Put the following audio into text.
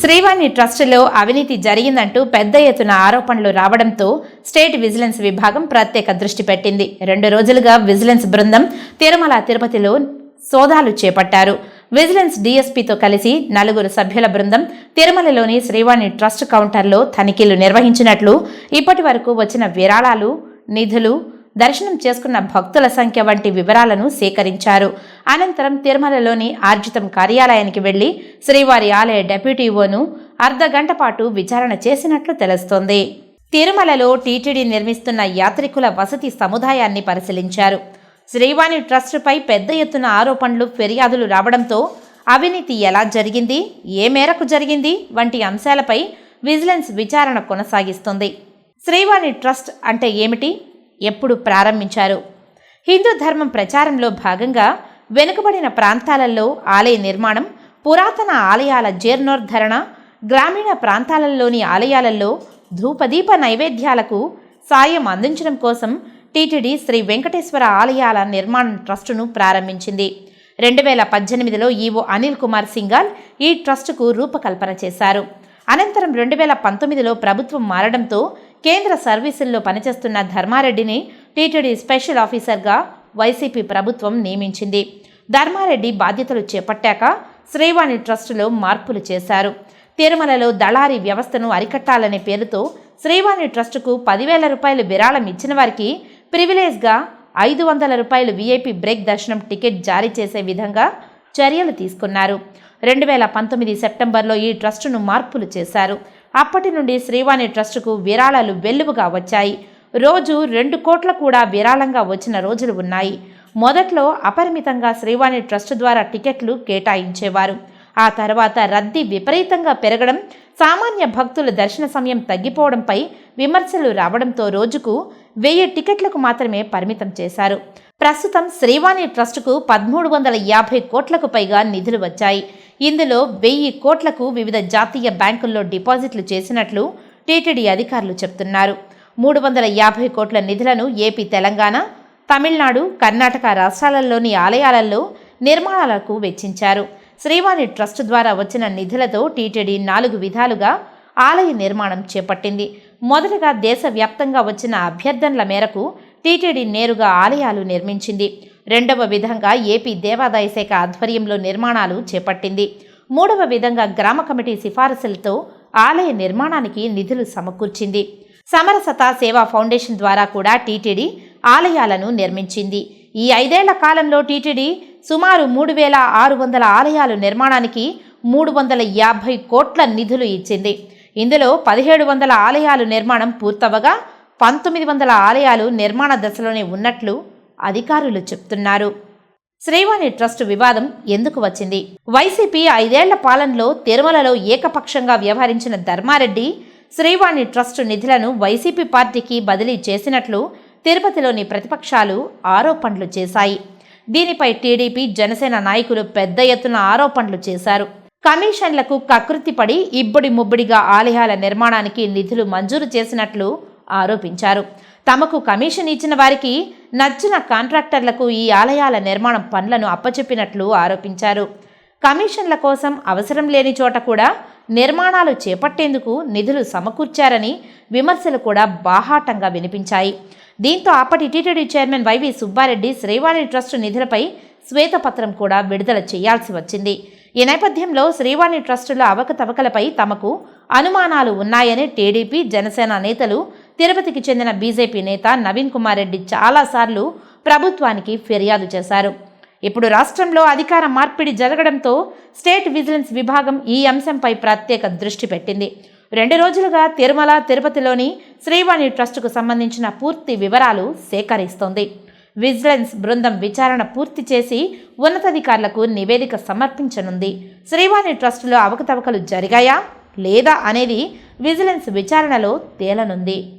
శ్రీవాణి ట్రస్టులో అవినీతి జరిగిందంటూ పెద్ద ఎత్తున ఆరోపణలు రావడంతో స్టేట్ విజిలెన్స్ విభాగం ప్రత్యేక దృష్టి పెట్టింది. రెండు రోజులుగా విజిలెన్స్ బృందం తిరుమల తిరుపతిలో సోదాలు చేపట్టారు. విజిలెన్స్ డీఎస్పీతో కలిసి నలుగురు సభ్యుల బృందం తిరుమలలోని శ్రీవాణి ట్రస్ట్ కౌంటర్లో తనిఖీలు నిర్వహించినట్లు ఇప్పటి వరకు వచ్చిన విరాళాలు నిధులు దర్శనం చేసుకున్న భక్తుల సంఖ్య వంటి వివరాలను సేకరించారు. అనంతరం తిరుమలలోని ఆర్జితం కార్యాలయానికి వెళ్ళి శ్రీవారి ఆలయ డెప్యూటీఓను అర్ధ గంట పాటు విచారణ చేసినట్లు తెలుస్తోంది. తిరుమలలో టీటీడీ నిర్మిస్తున్న యాత్రికుల వసతి సముదాయాన్ని పరిశీలించారు. శ్రీవాణి ట్రస్టుపై పెద్ద ఎత్తున ఆరోపణలు ఫిర్యాదులు రావడంతో అవినీతి ఎలా జరిగింది ఏ మేరకు జరిగింది వంటి అంశాలపై విజిలెన్స్ విచారణ కొనసాగిస్తుంది. శ్రీవాణి ట్రస్ట్ అంటే ఏమిటి? ఎప్పుడు ప్రారంభించారు? హిందూ ధర్మం ప్రచారంలో భాగంగా వెనుకబడిన ప్రాంతాలలో ఆలయ నిర్మాణం పురాతన ఆలయాల జీర్ణోద్ధరణ గ్రామీణ ప్రాంతాలలోని ఆలయాలలో ధూపదీప నైవేద్యాలకు సాయం అందించడం కోసం టీటీడీ శ్రీ వెంకటేశ్వర ఆలయాల నిర్మాణ ట్రస్టును ప్రారంభించింది. రెండు వేల పద్దెనిమిదిలో ఈవో అనిల్ కుమార్ సింగాల్ ఈ ట్రస్టుకు రూపకల్పన చేశారు. అనంతరం రెండు వేల పంతొమ్మిదిలో ప్రభుత్వం మారడంతో కేంద్ర సర్వీసుల్లో పనిచేస్తున్న ధర్మారెడ్డిని టీటీడీ స్పెషల్ ఆఫీసర్గా వైసీపీ ప్రభుత్వం నియమించింది. ధర్మారెడ్డి బాధ్యతలు చేపట్టాక శ్రీవాణి ట్రస్టులో మార్పులు చేశారు. తిరుమలలో దళారీ వ్యవస్థను అరికట్టాలనే పేరుతో శ్రీవాణి ట్రస్టుకు పదివేల రూపాయలు విరాళం ఇచ్చిన వారికి ప్రివిలేజ్గా ఐదు వందల రూపాయలు వీఐపీ బ్రేక్ దర్శనం టికెట్ జారీ చేసే విధంగా చర్యలు తీసుకున్నారు. రెండు వేల పంతొమ్మిది సెప్టెంబర్లో ఈ ట్రస్టును మార్పులు చేశారు. అప్పటి నుండి శ్రీవాణి ట్రస్టుకు విరాళాలు వెల్లువగా వచ్చాయి. రోజు రెండు కోట్ల కూడా విరాళంగా వచ్చిన రోజులు ఉన్నాయి. మొదట్లో అపరిమితంగా శ్రీవాణి ట్రస్ట్ ద్వారా టికెట్లు కేటాయించేవారు. ఆ తర్వాత రద్దీ విపరీతంగా పెరగడం సామాన్య భక్తుల దర్శన సమయం తగ్గిపోవడంపై విమర్శలు రావడంతో రోజుకు వెయ్యి టికెట్లకు మాత్రమే పరిమితం చేశారు. ప్రస్తుతం శ్రీవాణి ట్రస్టుకు పదమూడు వందల యాభై కోట్లకు పైగా నిధులు వచ్చాయి. ఇందులో వెయ్యి కోట్లకు వివిధ జాతీయ బ్యాంకుల్లో డిపాజిట్లు చేసినట్లు టీటీడీ అధికారులు చెప్తున్నారు. మూడు వందల యాభై కోట్ల నిధులను ఏపీ తెలంగాణ తమిళనాడు కర్ణాటక రాష్ట్రాలలోని ఆలయాలలో నిర్మాణాలకు వెచ్చించారు. శ్రీవాణి ట్రస్ట్ ద్వారా వచ్చిన నిధులతో టీటీడీ నాలుగు విధాలుగా ఆలయ నిర్మాణం చేపట్టింది. మొదటగా దేశవ్యాప్తంగా వచ్చిన అభ్యర్థనల మేరకు టీటీడీ నేరుగా ఆలయాలు నిర్మించింది. రెండవ విధంగా ఏపీ దేవాదాయ శాఖ ఆధ్వర్యంలో నిర్మాణాలు చేపట్టింది. మూడవ విధంగా గ్రామ కమిటీ సిఫారసులతో ఆలయ నిర్మాణానికి నిధులు సమకూర్చింది. సమరసత సేవా ఫౌండేషన్ ద్వారా కూడా టీటీడీ ఆలయాలను నిర్మించింది. ఈ ఐదేళ్ళ కాలంలో టీటీడీ సుమారు మూడు వేల ఆరు వందల ఆలయాలు నిర్మాణానికి మూడు వందల యాభై కోట్ల నిధులు ఇచ్చింది. ఇందులో పదిహేడు వందల ఆలయాలు నిర్మాణం పూర్తవగా పంతొమ్మిది వందల ఆలయాలు నిర్మాణ దశలోనే ఉన్నట్లు అధికారులు చెప్తున్నారు. శ్రీవాణి ట్రస్ట్ వివాదం ఎందుకు వచ్చింది? వైసీపీ ఐదేళ్ళ పాలనలో తిరుమలలో ఏకపక్షంగా వ్యవహరించిన ధర్మారెడ్డి శ్రీవాణి ట్రస్ట్ నిధులను వైసీపీ పార్టీకి బదిలీ చేసినట్లు తిరుపతిలోని ప్రతిపక్షాలు ఆరోపణలు చేశాయి. దీనిపై టీడీపీ జనసేన నాయకులు పెద్ద ఎత్తున ఆరోపణలు చేశారు. కమిషన్లకు కకృతిపడి ఇబ్బడి ముబ్బడిగా ఆలయాల నిర్మాణానికి నిధులు మంజూరు చేసినట్లు ఆరోపించారు. తమకు కమిషన్ ఇచ్చిన వారికి నచ్చిన కాంట్రాక్టర్లకు ఈ ఆలయాల నిర్మాణం పనులను అప్పచెప్పినట్లు ఆరోపించారు. కమిషన్ల కోసం అవసరం లేని చోట కూడా నిర్మాణాలు చేపట్టేందుకు నిధులు సమకూర్చారని విమర్శలు కూడా బాహాటంగా వినిపించాయి. దీంతో అప్పటి TTD chairman YV Subba Reddy Srivani trust నిధులపై శ్వేతపత్రం కూడా విడుదల చేయాల్సి వచ్చింది. ఈ నేపథ్యంలో శ్రీవాణి ట్రస్టుల అవకతవకలపై తమకు అనుమానాలు ఉన్నాయని టీడీపీ జనసేన నేతలు తిరుపతికి చెందిన బీజేపీ నేత నవీన్ కుమార్ రెడ్డి చాలాసార్లు ప్రభుత్వానికి ఫిర్యాదు చేశారు. ఇప్పుడు రాష్ట్రంలో అధికార మార్పిడి జరగడంతో స్టేట్ విజిలెన్స్ విభాగం ఈ అంశంపై ప్రత్యేక దృష్టి పెట్టింది. రెండు రోజులుగా తిరుమల తిరుపతిలోని శ్రీవాణి ట్రస్టుకు సంబంధించిన పూర్తి వివరాలు సేకరిస్తోంది. విజిలెన్స్ బృందం విచారణ పూర్తి చేసి ఉన్నతాధికారులకు నివేదిక సమర్పించనుంది. శ్రీవాణి ట్రస్టులో అవకతవకలు జరిగాయా? లేదా అనేది విజిలెన్స్ విచారణలో తేలనుంది.